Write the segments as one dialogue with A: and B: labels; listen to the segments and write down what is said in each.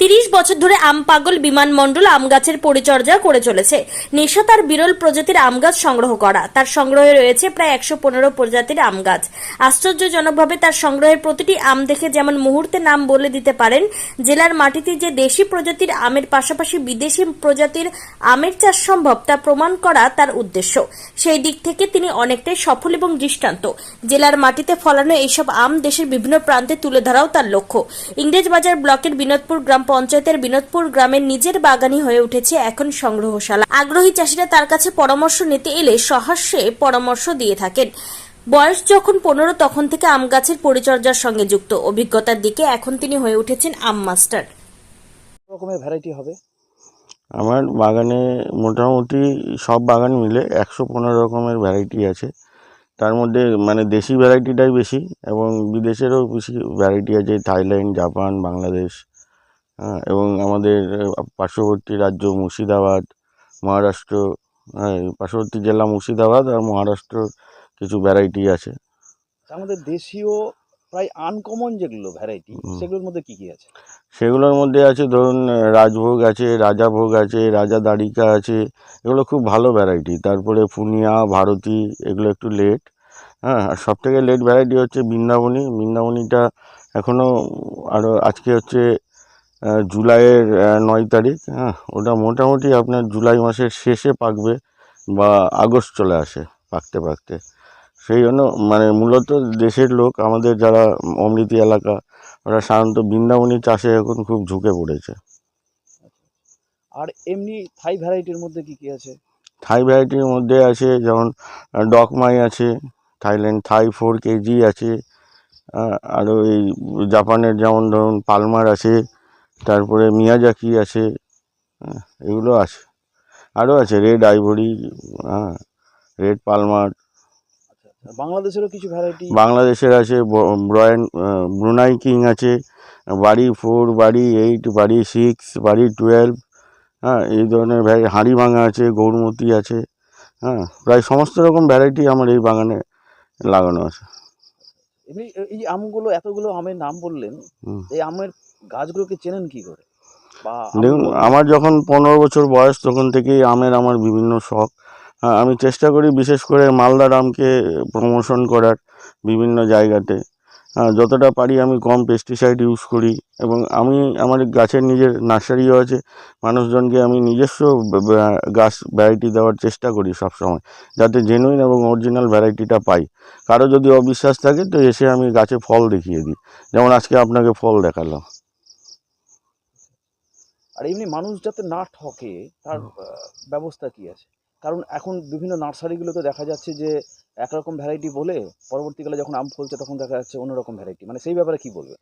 A: তিরিশ বছর ধরে আম পাগল বিমান মণ্ডল আম গাছের পরিচর্যা করে চলেছে। নেশা তার বিরল প্রজাতির আম গাছ সংগ্রহ করা। তার সংগ্রহে রয়েছে প্রায় একশো পনেরো প্রজাতির আম গাছ আশ্চর্যজনকভাবে তার সংগ্রহের প্রতিটি আম দেখে যেমন মুহূর্তে নাম বলে দিতে পারেন, জেলার মাটিতে যে দেশি প্রজাতির আমের পাশাপাশি বিদেশি প্রজাতির আমের চাষ সম্ভব তা প্রমাণ করা তার উদ্দেশ্য। সেই দিক থেকে তিনি অনেকটাই সফল এবং দৃষ্টান্ত। জেলার মাটিতে ফলানো এইসব আম দেশের বিভিন্ন প্রান্তে তুলে ধরাও তার লক্ষ্য। ইংরেজবাজার ব্লকের বিনোদপুর গ্রাম পঞ্চায়েতের বিনোদপুর গ্রামের নিজের বাগানই হয়ে উঠেছে এখন সংগ্রহশালা। আগ্রহী চাষিরা তার কাছে পরামর্শ নিতে এলে সহাস্যে পরামর্শ দিয়ে থাকেন। বয়স যখন পনেরো তখন থেকে আম গাছের পরিচর্যার সঙ্গে যুক্ত। অভিজ্ঞতার দিকে এখন তিনি হয়ে উঠেছেন আম মাস্টার।
B: রকমের ভ্যারাইটি হবে?
C: আমার বাগানে মোটামুটি সব বাগান মিলে একশো পনেরো রকমের ভ্যারাইটি আছে। তার মধ্যে মানে দেশি ভ্যারাইটিটাই বেশি এবং বিদেশেরও বেশি ভ্যারাইটি আছে থাইল্যান্ড জাপান বাংলাদেশ হ্যাঁ, এবং আমাদের পার্শ্ববর্তী রাজ্য মুর্শিদাবাদ মহারাষ্ট্র হ্যাঁ পার্শ্ববর্তী জেলা মুর্শিদাবাদ আর মহারাষ্ট্র কিছু ভ্যারাইটি আছে।
B: আমাদের দেশীয় প্রায় আনকমন যেগুলো ভ্যারাইটি সেগুলোর মধ্যে কি কি আছে?
C: সেগুলোর মধ্যে আছে ধরুন রাজভোগ আছে রাজাভোগ আছে রাজা দাড়িকা আছে এগুলো খুব ভালো ভ্যারাইটি তারপরে পুনিয়া ভারতী এগুলো একটু লেট হ্যাঁ আর সব থেকে লেট ভ্যারাইটি হচ্ছে বৃন্দাবনী। বৃন্দাবনীটা এখনও আরও আজকে হচ্ছে জুলাইয়ের নয় তারিখ হ্যাঁ ওটা মোটামুটি আপনার জুলাই মাসের শেষে পাকবে বা আগস্ট চলে আসে পাকতে পাকতে। সেই জন্য মানে মূলত দেশের লোক আমাদের যারা অমৃতি এলাকা ওরা সাধারণত বৃন্দাবনী চাষে এখন খুব ঝুঁকে পড়েছে।
B: আর এমনি থাই ভ্যারাইটির মধ্যে কি কি আছে?
C: থাই ভ্যারাইটির মধ্যে আছে যেমন ডকমাই আছে থাইল্যান্ড থাই ফোর কেজি আছে আরও এই জাপানের যেমন ধরুন পালমার আছে তারপরে মিয়াজাকি আছে এগুলো আছে। আরও আছে রেড আইভরি হ্যাঁ রেড পালমার
B: বাংলাদেশেরও কিছু ভ্যারাইটি
C: বাংলাদেশের আছে ব্রয়ান ব্রুনাই কিং আছে বাড়ি ফোর বাড়ি এইট বাড়ি সিক্স বাড়ি টুয়েলভ হ্যাঁ এই ধরনের ভ্যারাই হাঁড়ি ভাঙা আছে গৌরমতি আছে হ্যাঁ প্রায় সমস্ত রকম ভ্যারাইটি আমার এই বাগানে লাগানো আছে।
B: এমনি এই আমগুলো এতগুলো আমের নাম বললেন এই আমের গাছগুলোকে চেনেন কি করে?
C: দেখুন আমার যখন পনেরো বছর বয়স তখন থেকেই আমের আমার বিভিন্ন শখ। আমি চেষ্টা করি বিশেষ করে মালদা রামকে প্রমোশন করার বিভিন্ন জায়গাতে। হ্যাঁ, যতটা পারি আমি কম পেস্টিসাইড ইউজ করি এবং আমি আমার গাছের নিজের নার্সারিও আছে মানুষজনকে আমি নিজস্ব গাছ ভ্যারাইটি দেওয়ার চেষ্টা করি সব সময় যাতে জেনুইন এবং অরিজিনাল ভ্যারাইটিটা পাই। কারও যদি অবিশ্বাস থাকে তো এসে আমি গাছে ফল দেখিয়ে দিই। যেমন আজকে আপনাকে ফল দেখালাম।
B: আর এমনি মানুষ যাতে না ঠকে তার ব্যবস্থা কি আছে? কারণ এখন বিভিন্ন নার্সারিগুলোতে দেখা যাচ্ছে যে একরকম ভ্যারাইটি বলে পরবর্তীকালে যখন আম ফলছে তখন দেখা যাচ্ছে অন্যরকম ভ্যারাইটি মানে সেই ব্যাপারে কি বলবে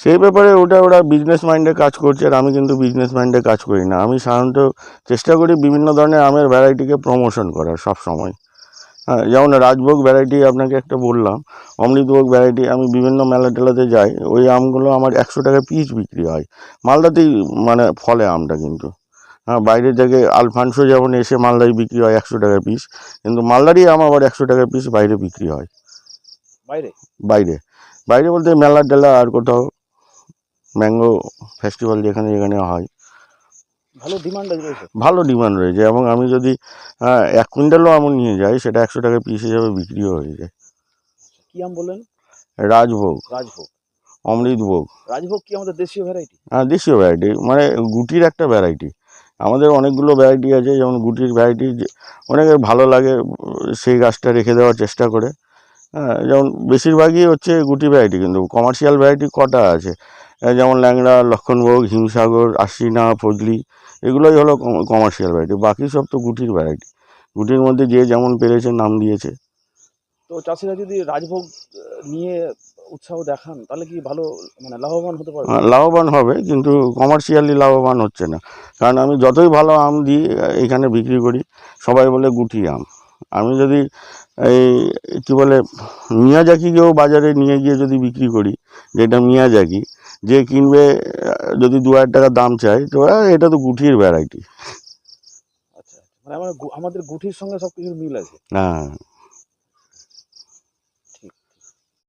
C: সেই ব্যাপারে ওটা ওরা বিজনেস মাইন্ডে কাজ করছে আর আমি কিন্তু বিজনেস মাইন্ডে কাজ করি না। আমি সাধারণত চেষ্টা করি বিভিন্ন ধরনের আমের ভ্যারাইটিকে প্রমোশন করার সব সময়। হ্যাঁ যেমন রাজভোগ ভ্যারাইটি আপনাকে একটা বললাম, অমৃতভোগ ভ্যারাইটি আমি বিভিন্ন মেলা টেলাতে যাই, ওই আমগুলো আমার একশো টাকা পিস বিক্রি হয়। মালদাতেই মানে ফলে আমটা কিন্তু। হ্যাঁ বাইরে থেকে আলফানসো যেমন এসে মালদায় বিক্রি হয় একশো টাকা পিস কিন্তু মালদারই আম আবার একশো টাকা পিস বাইরে বিক্রি হয়।
B: বাইরে?
C: বাইরে। বাইরে বলতে মেলা টেলা আর কোথাও ম্যাঙ্গো ফেস্টিভ্যাল যেখানে যেখানে হয়।
B: ভালো ডিমান্ড রয়েছে
C: ভালো ডিমান্ড রয়েছে এবং আমি যদি আহ, এক কুইন্টালও আমন নিয়ে যাই সেটা একশো টাকা পিস হিসাবে বিক্রিও হয়ে যায়।
B: কি আম বললেন?
C: রাজভোগ।
B: রাজভোগ।
C: অমৃতভোগ
B: রাজভোগ কি আমাদের দেশীয় ভ্যারাইটি
C: আর দেশীয় ভ্যারাইটি মানে গুটির একটা ভ্যারাইটি আমাদের অনেকগুলো ভ্যারাইটি আছে, যেমন গুটির ভ্যারাইটি অনেকে ভালো লাগে, সেই গাছটা রেখে দেওয়ার চেষ্টা করে। হ্যাঁ যেমন বেশিরভাগই হচ্ছে গুটি ভ্যারাইটি কিন্তু কমার্শিয়াল ভ্যারাইটি কটা আছে? যেমন ল্যাংড়া, লক্ষণভোগ, হিমসাগর আশিনা ফজলি, এগুলোই হলো কমার্শিয়াল ভ্যারাইটি বাকি সব তো গুটির ভ্যারাইটি গুটির মধ্যে যে যেমন পেরেছে, নাম দিয়েছে।
B: তো চাষিরা যদি রাজভোগ নিয়ে উৎসাহ দেখান তাহলে কি ভালো মানে লাভবান হতে পারবে
C: লাভবান হবে কিন্তু কমার্শিয়ালি লাভবান হচ্ছে না। কারণ আমি যতই ভালো আম দিই এখানে বিক্রি করি সবাই বলে গুটি আম। আমি যদি এই কী বলে মিয়াজাকিকেও বাজারে নিয়ে গিয়ে যদি বিক্রি করি যেটা মিয়াজাকি যে কিনবে যদি দু হাজার টাকা দাম চাই তো এটা তো গুটির ভ্যারাইটি
B: আচ্ছা মানে আমার আমাদের গুঠির সঙ্গে সব কিছুর মিল আছে।
C: হ্যাঁ।